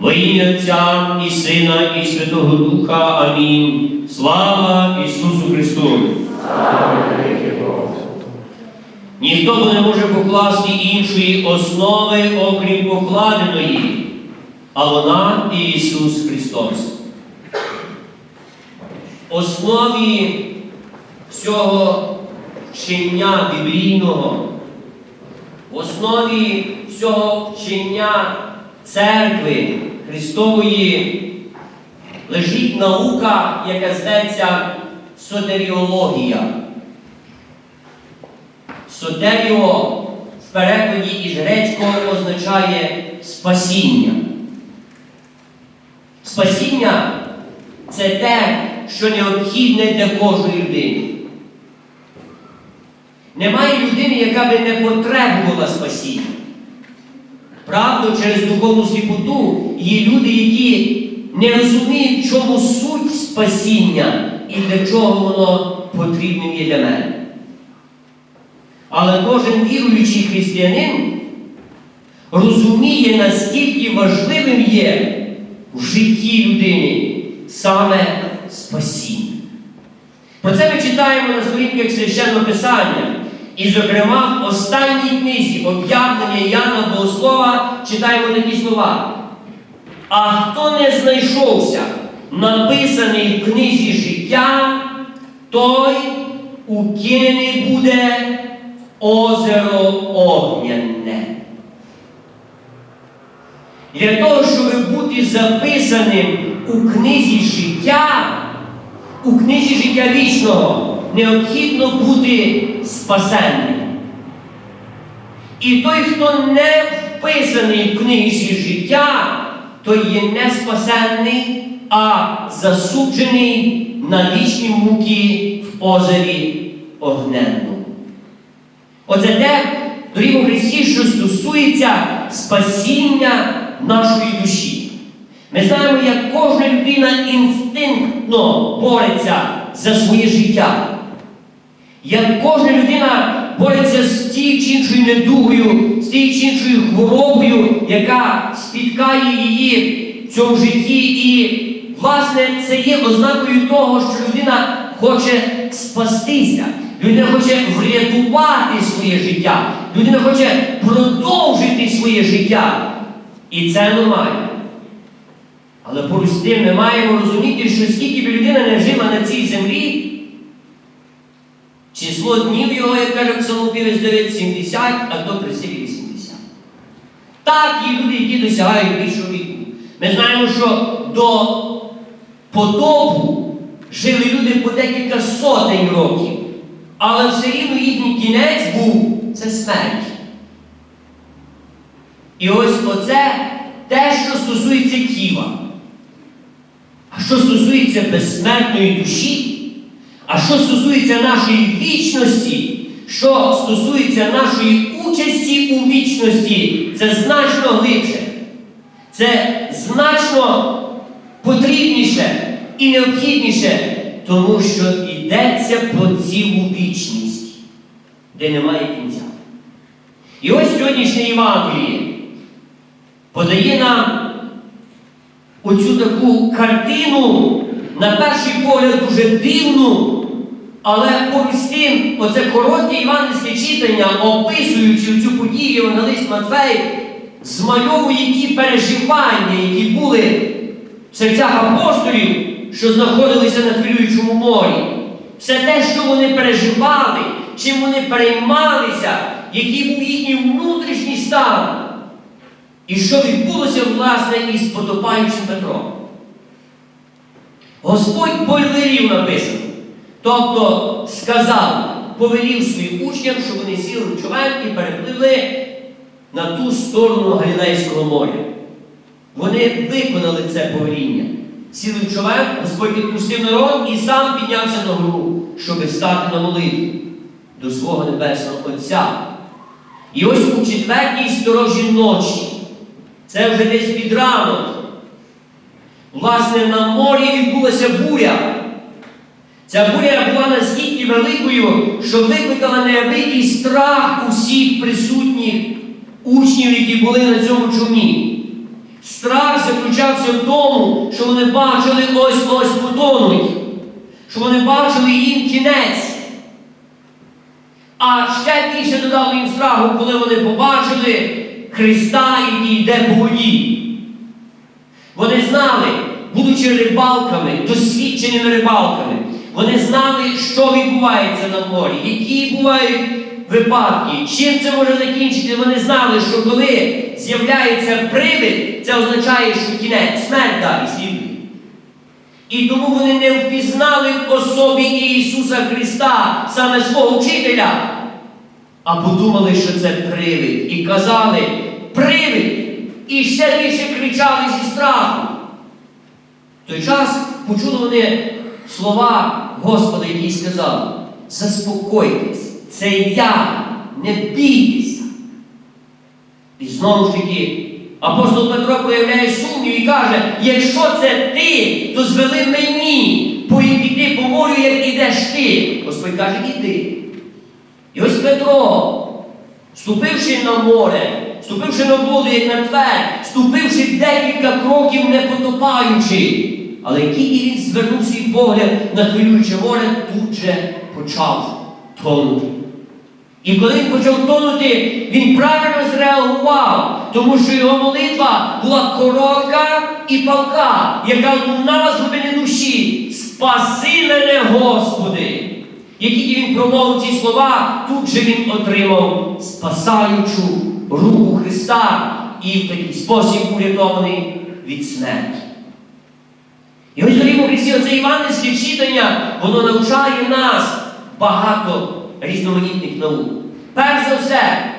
Во ім'я Отця і Сина, і Святого Духа. Амінь. Слава Ісусу Христу! Ніхто не може покласти іншої основи, окрім покладеної, а вона і Ісус Христос. Основі всього вчення біблійного, в основі всього вчення церкви Христової лежить наука, яка зветься сотеріологія. Сотеріо в перекладі із грецького означає спасіння. Спасіння це те, що необхідне для кожної людини. Немає людини, яка би не потребувала спасіння. Правда, через духовну сліпоту є люди, які не розуміють, чому суть спасіння і для чого воно потрібним є для мене. Але кожен віруючий християнин розуміє, наскільки важливим є в житті людини саме спасіння. Про це ми читаємо на сторінках священного Писання. І, зокрема, в останній книзі об'явлення Яна Богослова читаємо такі слова. А хто не знайшовся, написаний в книзі життя, той укинений буде озеро огняне. Для того, щоб бути записаним у книзі життя, у книзі життя вічного, необхідно бути спасенним. І той, хто не вписаний в книзі життя, той є не спасенний, а засуджений на вічні муки в озері огненному. Оце те, дорогі Христі, що стосується спасіння нашої душі. Ми знаємо, як кожна людина інстинктно бореться за своє життя. Як кожна людина бореться з тією чи іншою недугою, з тією чи іншою хворобою, яка спіткає її в цьому житті. І, власне, це є ознакою того, що людина хоче спастися. Людина хоче врятувати своє життя. Людина хоче продовжити своє життя. І це нормально. Але поруч з тим ми маємо розуміти, що скільки б людина не жила на цій землі, число днів його, як каже Псалмопівець 970, а то при силі 80. Так є люди, які досягають більшого віку. Ми знаємо, що до потопу жили люди по декілька сотень років, але все рівно їхній кінець був це смерть. І ось оце те, що стосується тіла. А що стосується безсмертної душі, а що стосується нашої вічності, що стосується нашої участі у вічності, це значно глибше. Це значно потрібніше і необхідніше, тому що йдеться про цілу вічність, де немає кінця. І ось сьогоднішнє Євангеліє подає нам оцю таку картину, на перший погляд дуже дивну, але тим, оце коротке івангельське читання, описуючи цю подію Євангелист Матвей, змальовує ті переживання, які були в серцях апостолів, що знаходилися на хвилюючому морі. Все те, що вони переживали, чим вони переймалися, який був їхній внутрішній стан. І що відбулося, власне, із потопаючим Петром? Господь повелів написано. Тобто сказав, повелів своїм учням, щоб вони сіли в човен і перепливли на ту сторону Галілейського моря. Вони виконали це повеління. Сіли в човен, Господь відпустив народ і сам піднявся на гору, щоб стати на молитву до свого Небесного Отця. І ось у четвертій сторожі ночі. Це вже десь під ранок. Власне, на морі відбулася буря. Ця буря була настільки великою, що викликала неабиякий страх усіх присутніх учнів, які були на цьому човні. Страх заключався в тому, що вони бачили ось-ось потонуть, що вони бачили їм кінець. А ще більше додало їм страху, коли вони побачили Христа, який йде по воді. Вони знали, будучи рибалками, досвідченими рибалками, вони знали, що відбувається на морі, які бувають випадки, чим це може закінчити. Вони знали, що коли з'являється привид, це означає, що кінець, смерть далі слідує. І тому вони не впізнали в особі Ісуса Христа, саме свого вчителя, а подумали, що це привид. І казали, привид! І ще більше кричали зі страху. В той час почули вони слова Господа, який сказав: заспокойтесь, це я, не бійтеся. І знову ж таки, апостол Петро проявляє сумнів і каже, якщо це ти, то звели мені поїти по морю, як ідеш ти. Господь каже, іди. І ось Петро, ступивши на море, ступивши на воду, як на твердь, ступивши декілька кроків, не потопаючи. Але тільки він звернув свій погляд на хвилююче море, тут же почав тонути. І коли він почав тонути, він правильно зреагував, тому що його молитва була коротка і палка, яка лунала з глибини душі. Спаси мене, Господи! Як тільки він промовив ці слова, тут же він отримав спасаючу руку Христа і в такий спосіб урятований від смерті. І ось дорогі Христі, оце Іванівське читання, воно навчає нас багато різноманітних наук. Перш за все,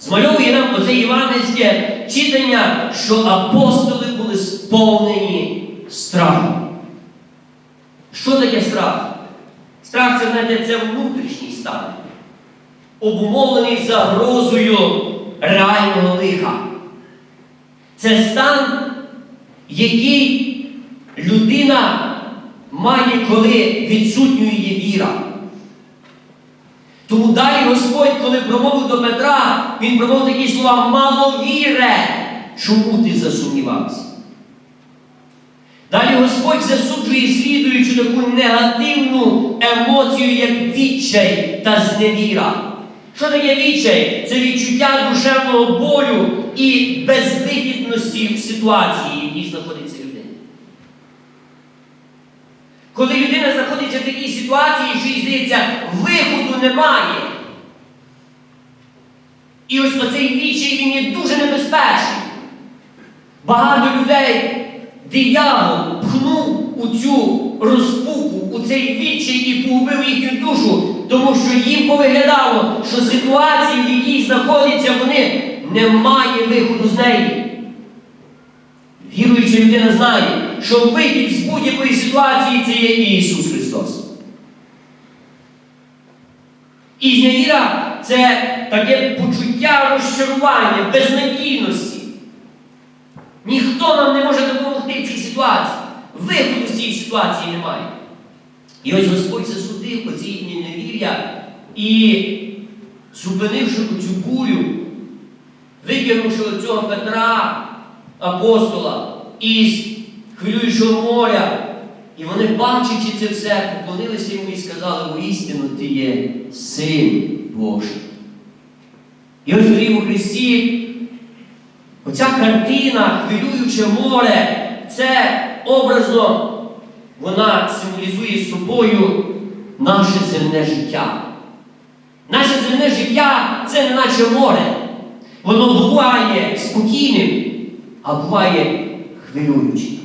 змальовує нам оце Іванівське читання, що апостоли були сповнені страху. Що таке страх? Страх це, знаєте, це внутрішній стан, обумовлений загрозою реального лиха. Це стан, який людина має, коли відсутньою є віра. Тому далі Господь, коли промовив до Петра, він промовив такі слова мало віре, чому ти засумнівався? Далі Господь засуджує слідуючи таку негативну емоцію, як відчай та зневіра. Що таке відчай? Це відчуття душевного болю і безвихідності в ситуації, в якій знаходиться людина. Коли людина знаходиться в такій ситуації, що їй здається, виходу немає. І ось оцей відчай він є дуже небезпечний. Багато людей диявол пхнув у цю розпуку, у цей відчай і погубив їхню душу, тому що їм повиглядало, що ситуації, в якій знаходяться вони, немає виходу з неї. Віруюча людина знає, що вихід з будь-якої ситуації це є Ісус Христос. І зневіра це таке почуття розчарування, безнадійності. Ніхто нам не може допомогти в цій ситуації. Виходу з цієї ситуації немає. І ось Господь засудив оці невір'я і, зупинивши цю бурю, викинувши цього Петра, апостола, із хвилюючого моря, і вони, бачачи це все, поклонилися йому і сказали, воістину ти є син Божий. І ось дорі у Христі Оця картина, хвилююче море, це образно вона символізує собою наше земне життя. Наше земне життя це не наче море. Воно буває спокійним, а буває хвилюючим.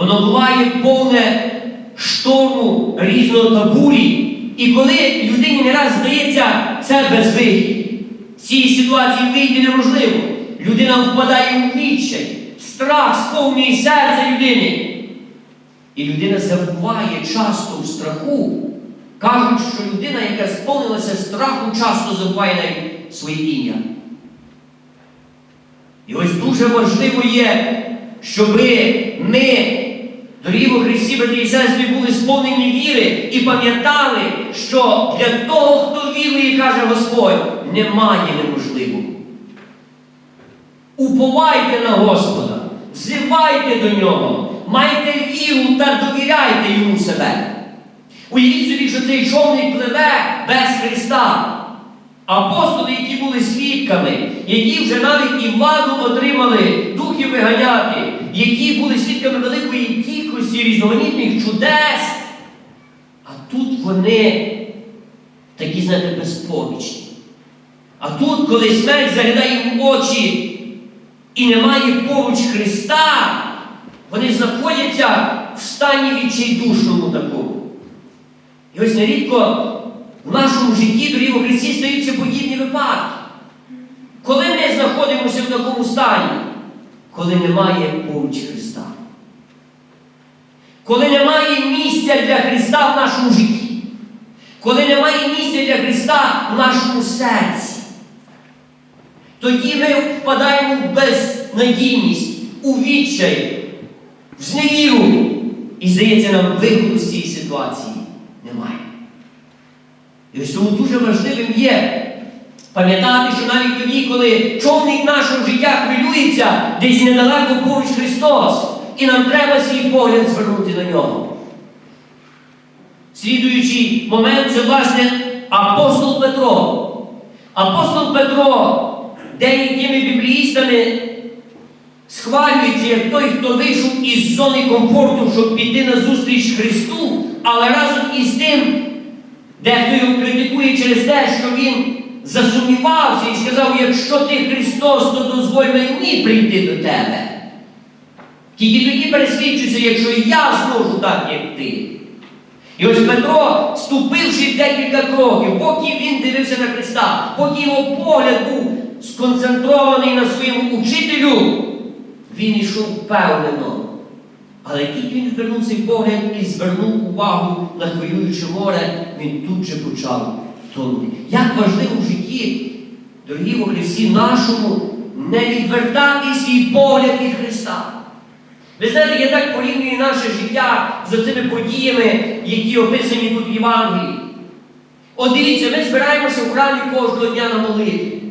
Воно буває повне шторму різного та бурі. І коли людині не раз здається, це безвихід. З цієї ситуації вийти неможливо. Людина впадає у відчай, страх сповнює серце людини. І людина забуває часто в страху. Кажуть, що людина, яка сповнилася страху, часто забуває навіть своє ім'я. І ось дуже важливо є, щоб ми, дорогі во Христі, брати і сестри, були сповнені віри і пам'ятали, що для того, хто вірує, каже Господь, немає неможливого. уповайте на Господа, взивайте до нього, майте віру та довіряйте йому себе. Уявіть собі, що цей човник пливе без Христа. Апостоли, які були свідками, які вже навіть і владу отримали духів виганяти, які були свідками великої кількості різноманітних чудес. А тут вони такі, знаєте, безпомічні. А тут, коли смерть заглядає в очі і немає поруч Христа, вони знаходяться в стані відчайдушному такому. І ось нерідко в нашому житті, дорогі у Христі, стаються подібні випадки. Коли ми знаходимося в такому стані, коли немає поруч Христа. Коли немає місця для Христа в нашому житті, коли немає місця для Христа в нашому серці, тоді ми впадаємо в безнадійність, у відчай, в зневіру. І здається, нам виходу з цієї ситуації немає. І ось тому дуже важливим є пам'ятати, що навіть тоді, коли човник нашого життя хвилюється, десь недалеко поруч Христос, і нам треба свій погляд звернути на нього. Слідуючий момент це, власне, апостол Петро. Апостол Петро деякими бібліїстами схвалюється як той, хто вийшов із зони комфорту, щоб піти на зустріч Христу, але разом із тим, дехто його критикує через те, що він засумнівався і сказав, якщо ти Христос, то дозволь мені прийти до тебе. Тільки тоді пересвідчуся, якщо я зможу так, як ти. І ось Петро, ступивши декілька кроків, поки він дивився на Христа, поки його погляд був сконцентрований на своєму учителю, він йшов впевнено. Але тільки він звернув цей погляд і звернув увагу на хвилююче море, він тут же почав тонути. Як важливо в житті, дорогі во Христі, нашому не відвертати свій погляд від Христа. Ви знаєте, я так порівнюю наше життя з цими подіями, які описані тут в Євангелії. От дивіться, ми збираємося в храмі кожного дня на молитві.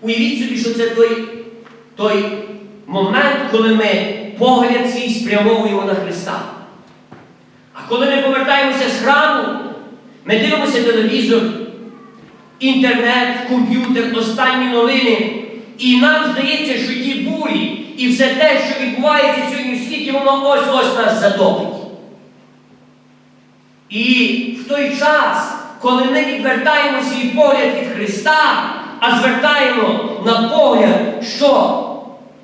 Уявіть собі, що це той, той момент, коли ми погляд свій спрямовуємо на Христа. А коли ми повертаємося з храму, ми дивимося телевізор, інтернет, комп'ютер, останні новини, і нам здається, що ті бурі і все те, що відбувається сьогодні в світі, воно ось-ось нас затопить. І в той час, коли ми відвертаємо свій погляд від Христа, а звертаємо на погляд, що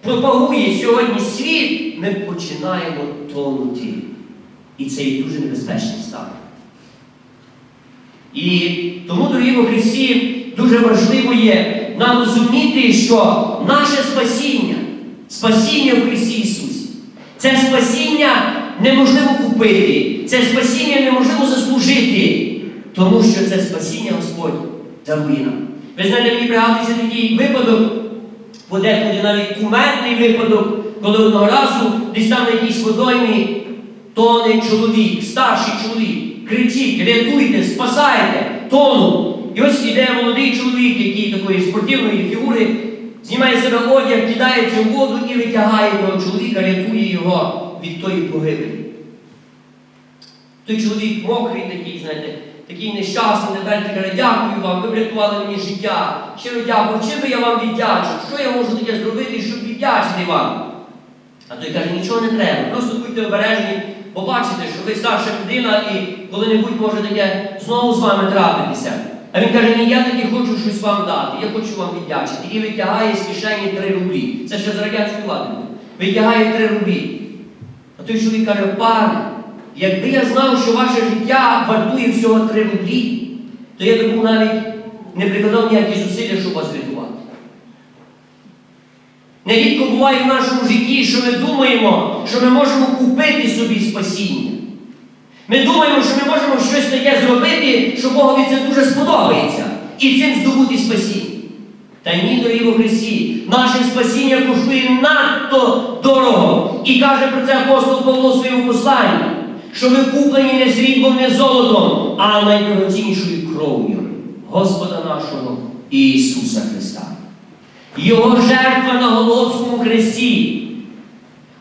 пропагує сьогодні світ, ми починаємо тонути. І це є дуже небезпечний стан. І тому, дорогі во Христі, дуже важливо є нам розуміти, що наше спасіння, спасіння в Христі Ісусі, це спасіння неможливо купити, це спасіння неможливо заслужити, тому що це спасіння Господь дарує нам. Ви знаєте, мені пригадується такий випадок, подекуди навіть кумедний випадок, коли одного разу десь там на якійсь водоймі тоне чоловік, старший чоловік, кричить, рятуйте, спасайте, тону. І ось іде молодий чоловік, який такої спортивної фігури, знімає себе одяг, кидається в воду і витягає того чоловіка, рятує його від тої погибелі. Той чоловік мокрий такий, знаєте, такий нещасний, наперед каже, дякую вам, ви врятували мені життя. Щиро дякую, чим би я вам віддячив? Що я можу таке зробити, щоб віддячити вам? А той каже, нічого не треба, просто будьте обережні, побачите, що ви старша людина і коли-небудь може таке знову з вами трапитися. А він каже, ні, я таки хочу щось вам дати, я хочу вам віддячити. І витягає з кишені 3 рублі. Це ще з радянської влади. Витягає 3 рублі. А той чоловік каже, пане, якби я знав, що ваше життя вартує всього 3 рублі, то я би був навіть не прикладав ніякі зусилля, щоб вас рятувати. Нерідко буває в нашому житті, що ми думаємо, що ми можемо купити собі спасіння. Ми думаємо, що ми можемо щось таке зробити, що Богові це дуже сподобається, і цим здобути спасіння. Та ні, дорогі во Христі, наше спасіння коштує надто дорого. І каже про це апостол Павло в своєму посланні, що ви куплені не сріблом, не золотом, а найдорогоціннішою кров'ю Господа нашого Ісуса Христа. Його жертва на Головському хресті.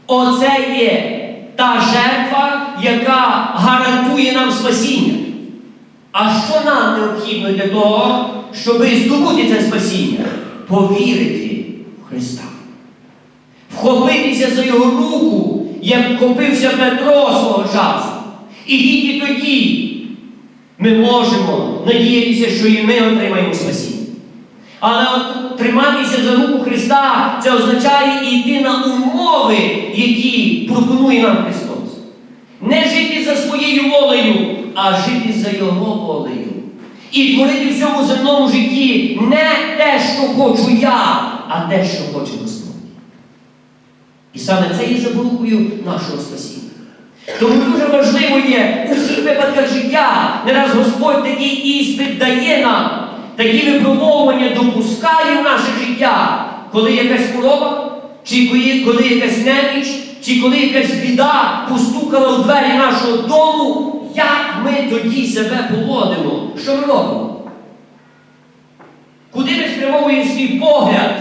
Оце є та жертва, яка гарантує нам спасіння. А що нам необхідно для того, щоб здобути це спасіння? Повірити в Христа. Вхопитися за його руку, як вхопився Петро свого часу. І тільки тоді ми можемо надіятися, що і ми отримаємо спасіння. Але от триматися за руку Христа це означає йти на умови, які пропонує нам Христос. Не жити за своєю волею, а жити за Його волею. І творити в цьому земному житті не те, що хочу я, а те, що хоче Господь. І саме це є запорукою нашого спасіння. Тому дуже важливо є у всіх випадках життя. Не раз Господь такий іспит дає нам, такі випробовування допускає в наше життя, коли якась хвороба, чи коли, коли якась неміч, чи коли якась біда постукала у двері нашого дому, як ми тоді себе поводимо? Що ми робимо? Куди ми спрямовуємо свій погляд?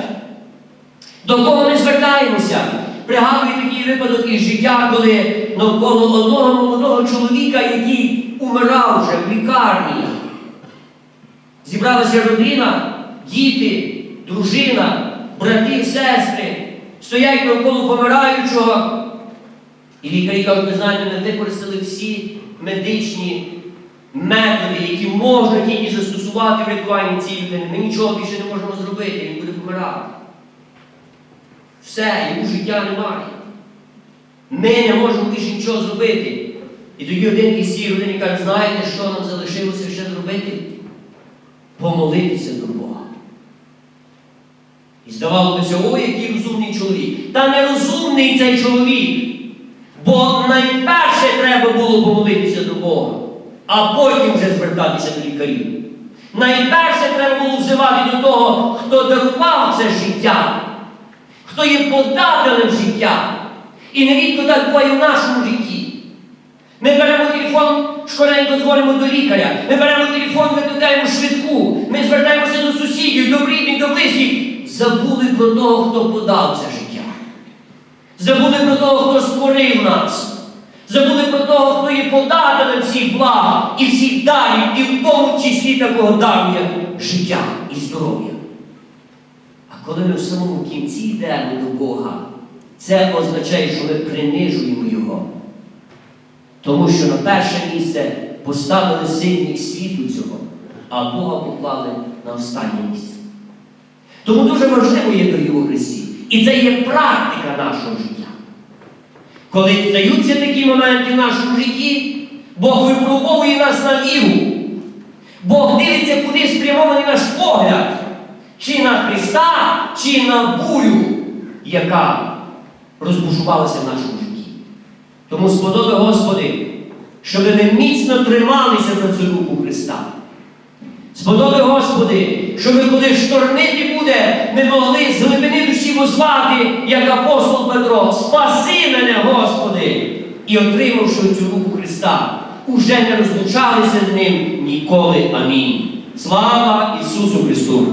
До кого ми звертаємося? Пригадую такий випадок із життя, коли навколо одного молодого чоловіка, який умирав вже в лікарні. Зібралася родина, діти, дружина, брати, сестри, стоять навколо помираючого. І лікарі кажуть, ви знаєте, ми використали всі медичні методи, які можна тільки застосувати в рятуванні цієї людини. Ми нічого більше не можемо зробити, він буде помирати. Все, йому життя немає. Ми не можемо більше нічого зробити. І тоді один із цієї родини каже, знаєте, що нам залишилося ще зробити? Помолитися до Бога. І здавалося, ой, який розумний чоловік. Та нерозумний цей чоловік. Бо найперше треба було помолитися до Бога, а потім вже звертатися до лікарів. Найперше треба було взивати до того, хто дарував це життя, хто є подателем життя. І невідко так буває в нашому житті. Ми беремо телефон, швиденько дзвонимо до лікаря. Ми беремо телефон, ми викликаємо швидку. Ми звертаємося до сусідів, до рідних, до близьких. Забули про того, хто подав це життя. Забули про того, хто створив нас. Забули про того, хто є подателем всіх благ і всіх дарів, і в тому числі такого дару, життя і здоров'я. А коли ми в самому кінці йдемо до Бога, це означає, що ми принижуємо Його. Тому що на перше місце поставили сильних світу цього, а Бога поклали на останнє місце. Тому дуже важливо є дорогі у Христі. І це є практика нашого життя. Коли стаються такі моменти в нашому житті, Бог випробовує нас на віру. Бог дивиться, куди спрямований наш погляд. Чи на Христа, чи на бурю, яка розбушувалася в нашому житті. Тому сподоби, Господи, щоб ми міцно трималися за цю руку Христа. Сподоби, Господи, щоб коли штормити буде, ми могли з глибини душі возвати, як апостол Петро, спаси мене, Господи! І отримавши цю руку Христа, уже не розлучалися з ним ніколи. Амінь. Слава Ісусу Христу!